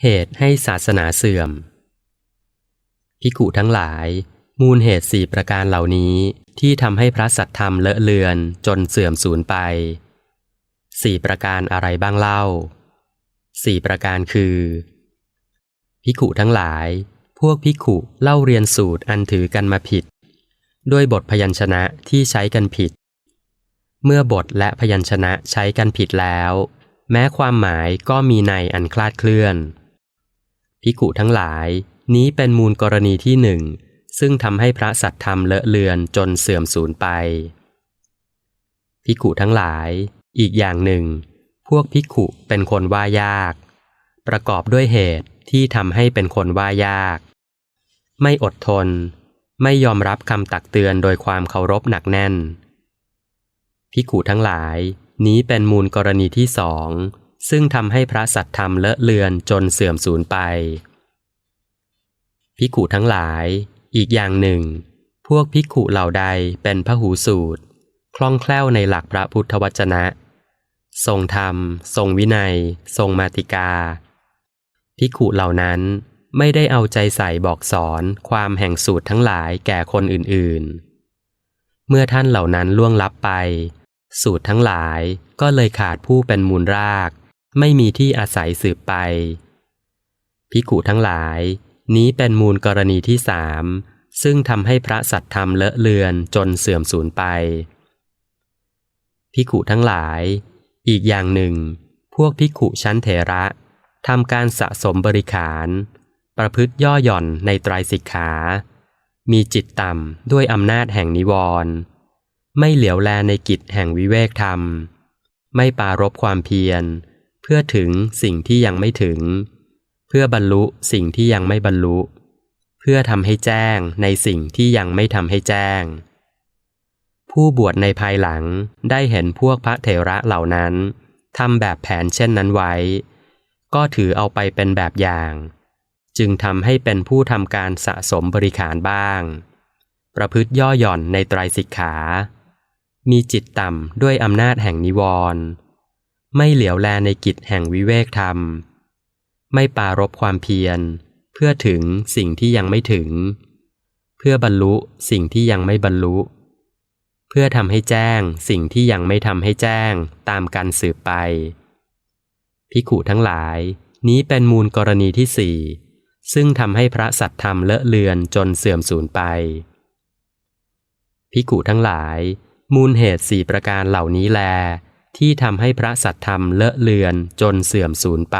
เหตุให้ศาสนาเสื่อม พิกุทั้งหลาย มูลเหตุสี่ประการเหล่านี้ที่ทำให้พระสัทธรรมเลอะเลือนจนเสื่อมสูญไปสี่ประการอะไรบ้างเล่าสี่ประการคือ พิกุทั้งหลาย พวกพิกุเล่าเรียนสูตรอันถือกันมาผิด ด้วยบทพยัญชนะที่ใช้กันผิด เมื่อบทและพยัญชนะใช้กันผิดแล้ว แม้ความหมายก็มีในอันคลาดเคลื่อน พิกุทั้งหลาย นี้เป็นมูลกรณีที่หนึ่ง ซึ่งทำให้พระสัตธรรมเลอะเลือนจนเสื่อมสูญไป พิกุทั้งหลาย อีกอย่างหนึ่ง พวกพิกุเป็นคนว่ายาก ประกอบด้วยเหตุที่ทำให้เป็นคนว่ายาก ไม่อดทน ไม่ยอมรับคำตักเตือนโดยความเคารพหนักแน่นพิกุทั้งหลาย นี้เป็นมูลกรณีที่สอง ซึ่งทำให้พระสัตธรรมเลอะเลือนจนเสื่อมสูญไป พิกุทั้งหลาย อีกอย่างหนึ่ง พวกพิกุเหล่าใดเป็นพหูสูตร คล่องแคล่วในหลักพระพุทธวจนะ ทรงธรรม ทรงวินัย ทรงมาติกา พิกุเหล่านั้นไม่ได้เอาใจใส่บอกสอนความแห่งสูตรทั้งหลายแก่คนอื่นๆ เมื่อท่านเหล่านั้นล่วงลับไป สูตรทั้งหลายก็เลยขาดผู้เป็นมูลราก ไม่มีที่อาศัยสืบไป พิกุทั้งหลาย นี้เป็นมูลกรณีที่สามซึ่งทำให้พระสัตธรรมเลอะเลือนจนเสื่อมสูญไป พิกุทั้งหลาย อีกอย่างหนึ่ง พวกพิกุชั้นเถระทำการสะสมบริขาร ประพฤติย่อหย่อนในไตรสิกขา มีจิตต่ำด้วยอำนาจแห่งนิวรณ์ไม่เหลียวแลในกิจแห่งวิเวกธรรม ไม่ปารบความเพียร เพื่อถึงสิ่งที่ยังไม่ถึง เพื่อบรรลุสิ่งที่ยังไม่บรรลุ เพื่อทำให้แจ้งในสิ่งที่ยังไม่ทำให้แจ้ง ผู้บวชในภายหลังได้เห็นพวกพระเถระเหล่านั้นทำแบบแผนเช่นนั้นไว้ ก็ถือเอาไปเป็นแบบอย่าง จึงทำให้เป็นผู้ทำการสะสมบริขารบ้าง ประพฤติย่อหย่อนในไตรสิกขา มีจิตต่ำด้วยอำนาจแห่งนิวรณ์ ไม่เหลียวแลในกิจแห่งวิเวกธรรม ไม่ปารบความเพียร เพื่อถึงสิ่งที่ยังไม่ถึง เพื่อบรรลุสิ่งที่ยังไม่บรรลุ เพื่อทำให้แจ้งสิ่งที่ยังไม่ทำให้แจ้งตามการสืบไป พิขุทั้งหลาย นี้เป็นมูลกรณีที่สี่ซึ่งทำให้พระสัตธรรมเลอะเลือนจนเสื่อมสูญไป พิกุทั้งหลาย มูลเหตุสี่ประการเหล่านี้แล ที่ทำให้พระสัตธรรมเลอะเลือนจนเสื่อมสูญไป